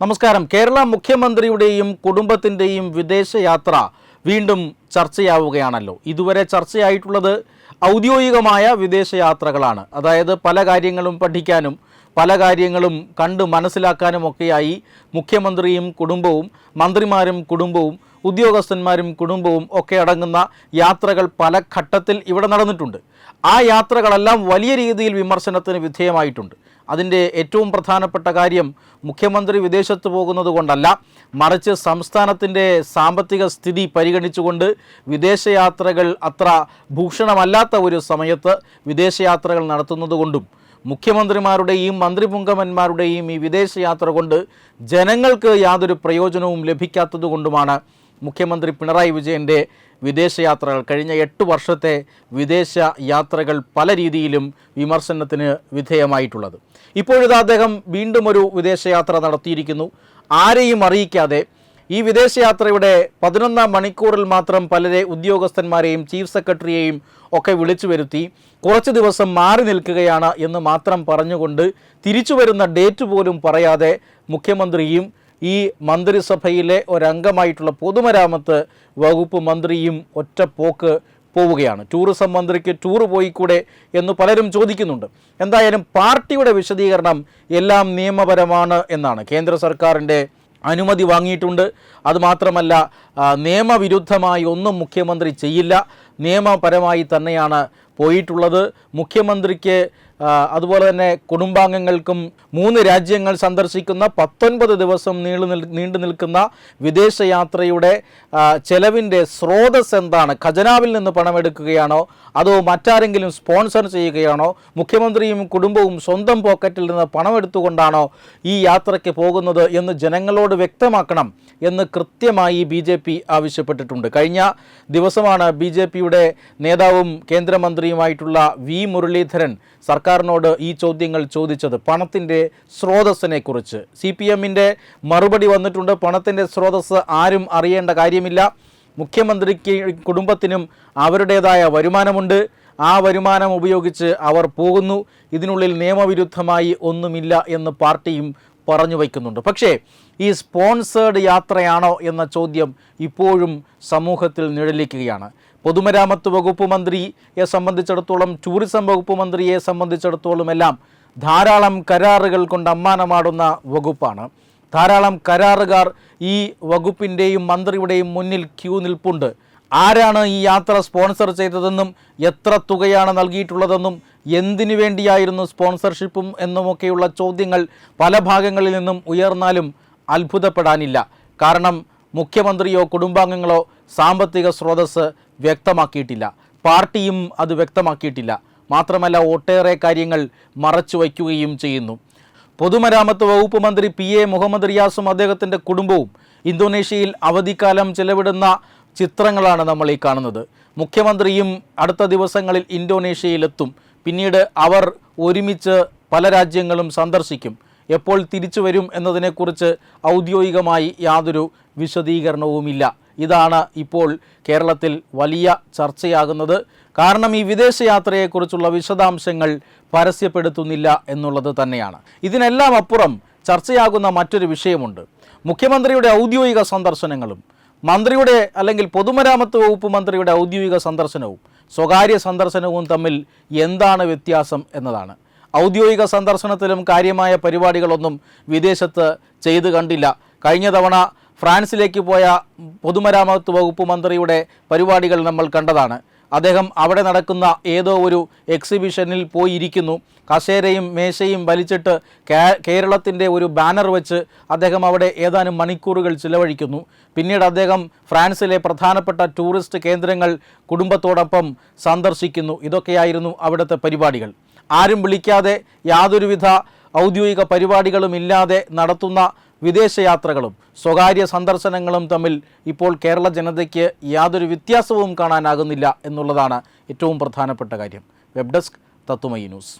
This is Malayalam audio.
നമസ്കാരം. കേരള മുഖ്യമന്ത്രിയുടെയും കുടുംബത്തിന്റെയും വിദേശയാത്ര വീണ്ടും ചർച്ചയാവുകയാണല്ലോ. ഇതുവരെ ചർച്ചയായിട്ടുള്ളത് ഔദ്യോഗികമായ വിദേശയാത്രകളാണ്. അതായത് പല കാര്യങ്ങളും പഠിക്കാനും പല കാര്യങ്ങളും കണ്ട് മനസ്സിലാക്കാനും ഒക്കെയായി മുഖ്യമന്ത്രിയും കുടുംബവും മന്ത്രിമാരും കുടുംബവും ഉദ്യോഗസ്ഥന്മാരും കുടുംബവും ഒക്കെ അടങ്ങുന്ന യാത്രകൾ പല ഘട്ടത്തിൽ ഇവിടെ നടന്നിട്ടുണ്ട്. ആ യാത്രകളെല്ലാം വലിയ രീതിയിൽ വിമർശനത്തിന് വിധേയമായിട്ടുണ്ട്. അതിന്റെ ഏറ്റവും പ്രധാനപ്പെട്ട കാര്യം മുഖ്യമന്ത്രി വിദേശത്ത് പോകുന്നത് കൊണ്ടല്ല മറിച്ച് സംസ്ഥാനത്തിന്റെ സാമ്പത്തിക സ്ഥിതി പരിഗണിച്ചുകൊണ്ട് വിദേശയാത്രകൾ അത്ര ഭൂഷണമല്ലാത്ത ഒരു സമയത്ത് വിദേശയാത്രകൾ നടത്തുന്നതുകൊണ്ടും മുഖ്യമന്ത്രിമാരുടെയും മന്ത്രിപുങ്കമന്മാരുടെയും ഈ വിദേശയാത്ര കൊണ്ട് ജനങ്ങൾക്ക് യാതൊരു പ്രയോജനവും ലഭിക്കാത്തതുകൊണ്ടുമാണ് മുഖ്യമന്ത്രി പിണറായി വിജയന്റെ വിദേശയാത്രകൾ. കഴിഞ്ഞ എട്ട് വർഷത്തെ വിദേശ യാത്രകൾ പല രീതിയിലും വിമർശനത്തിന് വിധേയമായിട്ടുള്ളത്. ഇപ്പോഴിത് അദ്ദേഹം വീണ്ടും ഒരു വിദേശയാത്ര നടത്തിയിരിക്കുന്നു. ആരെയും അറിയിക്കാതെ ഈ വിദേശയാത്രയുടെ പതിനൊന്നാം മണിക്കൂറിൽ മാത്രം പലരെ ഉദ്യോഗസ്ഥന്മാരെയും ചീഫ് സെക്രട്ടറിയെയും ഒക്കെ വിളിച്ചു വരുത്തി കുറച്ച് ദിവസം മാറി നിൽക്കുകയാണ് എന്ന് മാത്രം പറഞ്ഞുകൊണ്ട് തിരിച്ചു വരുന്ന ഡേറ്റ് പോലും പറയാതെ മുഖ്യമന്ത്രിയും ഈ മന്ത്രിസഭയിലെ ഒരംഗമായിട്ടുള്ള പൊതുമരാമത്ത് വകുപ്പ് മന്ത്രിയും ഒറ്റപ്പോക്ക് പോവുകയാണ്. ടൂറിസം മന്ത്രിക്ക് ടൂർ പോയിക്കൂടെ എന്ന് പലരും ചോദിക്കുന്നുണ്ട്. എന്തായാലും പാർട്ടിയുടെ വിശദീകരണം എല്ലാം നിയമപരമാണ് എന്നാണ്. കേന്ദ്ര സർക്കാരിന്റെ അനുമതി വാങ്ങിയിട്ടുണ്ട്. അതുമാത്രമല്ല നിയമവിരുദ്ധമായി ഒന്നും മുഖ്യമന്ത്രി ചെയ്യില്ല. നിയമപരമായി തന്നെയാണ് പോയിട്ടുള്ളത്. മുഖ്യമന്ത്രിക്ക് അതുപോലെ തന്നെ കുടുംബാംഗങ്ങൾക്കും മൂന്ന് രാജ്യങ്ങൾ സന്ദർശിക്കുന്ന പത്തൊൻപത് ദിവസം നീണ്ടു നീണ്ടു നിൽക്കുന്ന വിദേശയാത്രയുടെ ചെലവിന്റെ സ്രോതസ് എന്താണ്? ഖജനാവിൽ നിന്ന് പണമെടുക്കുകയാണോ? അതോ മറ്റാരെങ്കിലും സ്പോൺസർ ചെയ്യുകയാണോ? മുഖ്യമന്ത്രിയും കുടുംബവും സ്വന്തം പോക്കറ്റിൽ നിന്ന് പണമെടുത്തുകൊണ്ടാണോ ഈ യാത്രയ്ക്ക് പോകുന്നത് എന്ന് ജനങ്ങളോട് വ്യക്തമാക്കണം എന്ന് കൃത്യമായി ബി ജെ പി ആവശ്യപ്പെട്ടിട്ടുണ്ട്. കഴിഞ്ഞ ദിവസമാണ് ബി ജെ പിയുടെ നേതാവും കേന്ദ്രമന്ത്രിയുമായിട്ടുള്ള വി മുരളീധരൻ സർക്കാരിനോട് ഈ ചോദ്യങ്ങൾ ചോദിച്ചത് പണത്തിന്റെ സ്രോതസ്സിനെ കുറിച്ച് സി പി എമ്മിന്റെ മറുപടി വന്നിട്ടുണ്ട്. പണത്തിന്റെ സ്രോതസ് ആരും അറിയേണ്ട കാര്യമില്ല. മുഖ്യമന്ത്രിക്ക് കുടുംബത്തിനും അവരുടേതായ വരുമാനമുണ്ട്. ആ വരുമാനം ഉപയോഗിച്ച് അവർ പോകുന്നു. ഇതിനുള്ളിൽ നിയമവിരുദ്ധമായി ഒന്നുമില്ല എന്ന് പാർട്ടിയും പറഞ്ഞു വയ്ക്കുന്നുണ്ട്. പക്ഷേ ഈ സ്പോൺസേഡ് യാത്രയാണോ എന്ന ചോദ്യം ഇപ്പോഴും സമൂഹത്തിൽ നിഴലിക്കുകയാണ്. പൊതുമരാമത്ത് വകുപ്പ് മന്ത്രിയെ സംബന്ധിച്ചിടത്തോളം ടൂറിസം വകുപ്പ് മന്ത്രിയെ സംബന്ധിച്ചിടത്തോളം എല്ലാം ധാരാളം കരാറുകൾ കൊണ്ട് അമ്മാനമാടുന്ന വകുപ്പാണ്. ധാരാളം കരാറുകാർ ഈ വകുപ്പിന്റെയും മന്ത്രിയുടെയും മുന്നിൽ ക്യൂ നിൽപ്പുണ്ട്. ആരാണ് ഈ യാത്ര സ്പോൺസർ ചെയ്തതെന്നും എത്ര തുകയാണ് നൽകിയിട്ടുള്ളതെന്നും എന്തിനു വേണ്ടിയായിരുന്നു സ്പോൺസർഷിപ്പും എന്നുമൊക്കെയുള്ള ചോദ്യങ്ങൾ പല ഭാഗങ്ങളിൽ നിന്നും ഉയർന്നാലും അത്ഭുതപ്പെടാനില്ല. കാരണം മുഖ്യമന്ത്രിയോ കുടുംബാംഗങ്ങളോ സാമ്പത്തിക സ്രോതസ് വ്യക്തമാക്കിയിട്ടില്ല. പാർട്ടിയും അത് വ്യക്തമാക്കിയിട്ടില്ല. മാത്രമല്ല ഒട്ടേറെ കാര്യങ്ങൾ മറച്ചു വയ്ക്കുകയും ചെയ്യുന്നു. പൊതുമരാമത്ത് വകുപ്പ് മന്ത്രി പി എ മുഹമ്മദ് റിയാസും അദ്ദേഹത്തിന്റെ കുടുംബവും ഇന്തോനേഷ്യയിൽ അവധിക്കാലം ചെലവിടുന്ന ചിത്രങ്ങളാണ് നമ്മൾ ഈ കാണുന്നത്. മുഖ്യമന്ത്രിയും അടുത്ത ദിവസങ്ങളിൽ ഇന്തോനേഷ്യയിലെത്തും. പിന്നീട് അവർ ഒരുമിച്ച് പല രാജ്യങ്ങളും സന്ദർശിക്കും. എപ്പോൾ തിരിച്ചു വരും എന്നതിനെക്കുറിച്ച് ഔദ്യോഗികമായി യാതൊരു വിശദീകരണവുമില്ല. ഇതാണ് ഇപ്പോൾ കേരളത്തിൽ വലിയ ചർച്ചയാകുന്നത്. കാരണം ഈ വിദേശയാത്രയെക്കുറിച്ചുള്ള വിശദാംശങ്ങൾ പരസ്യപ്പെടുത്തുന്നില്ല എന്നുള്ളത് തന്നെയാണ്. ഇതിനെല്ലാം അപ്പുറം ചർച്ചയാകുന്ന മറ്റൊരു വിഷയമുണ്ട്. മുഖ്യമന്ത്രിയുടെ ഔദ്യോഗിക സന്ദർശനങ്ങളും മന്ത്രിയുടെ അല്ലെങ്കിൽ പൊതുമരാമത്ത് വകുപ്പ് മന്ത്രിയുടെ ഔദ്യോഗിക സന്ദർശനവും സ്വകാര്യ സന്ദർശനവും തമ്മിൽ എന്താണ് വ്യത്യാസം എന്നതാണ്. ഔദ്യോഗിക സന്ദർശനത്തിലും കാര്യമായ പരിപാടികളൊന്നും വിദേശത്ത് ചെയ്തു കണ്ടില്ല. കഴിഞ്ഞ തവണ ഫ്രാൻസിലേക്ക് പോയ പൊതുമരാമത്ത് വകുപ്പ് മന്ത്രിയുടെ പരിപാടികൾ നമ്മൾ കണ്ടതാണ്. അദ്ദേഹം അവിടെ നടക്കുന്ന ഏതോ ഒരു എക്സിബിഷനിൽ പോയിരിക്കുന്നു. കസേരയും മേശയും വലിച്ചിട്ട് കേരളത്തിന്റെ ഒരു ബാനർ വെച്ച് അദ്ദേഹം അവിടെ ഏതാനും മണിക്കൂറുകൾ ചിലവഴിക്കുന്നു. പിന്നീട് അദ്ദേഹം ഫ്രാൻസിലെ പ്രധാനപ്പെട്ട ടൂറിസ്റ്റ് കേന്ദ്രങ്ങൾ കുടുംബത്തോടൊപ്പം സന്ദർശിക്കുന്നു. ഇതൊക്കെയായിരുന്നു അവിടുത്തെ പരിപാടികൾ. ആരും വിളിക്കാതെ യാതൊരുവിധ ഔദ്യോഗിക പരിപാടികളും ഇല്ലാതെ നടത്തുന്ന വിദേശയാത്രകളും സ്വകാര്യ സന്ദർശനങ്ങളും തമ്മിൽ ഇപ്പോൾ കേരള ജനതയ്ക്ക് യാതൊരു വ്യത്യാസവും കാണാനാകുന്നില്ല എന്നുള്ളതാണ് ഏറ്റവും പ്രധാനപ്പെട്ട കാര്യം. Web desk Tathwamayi news.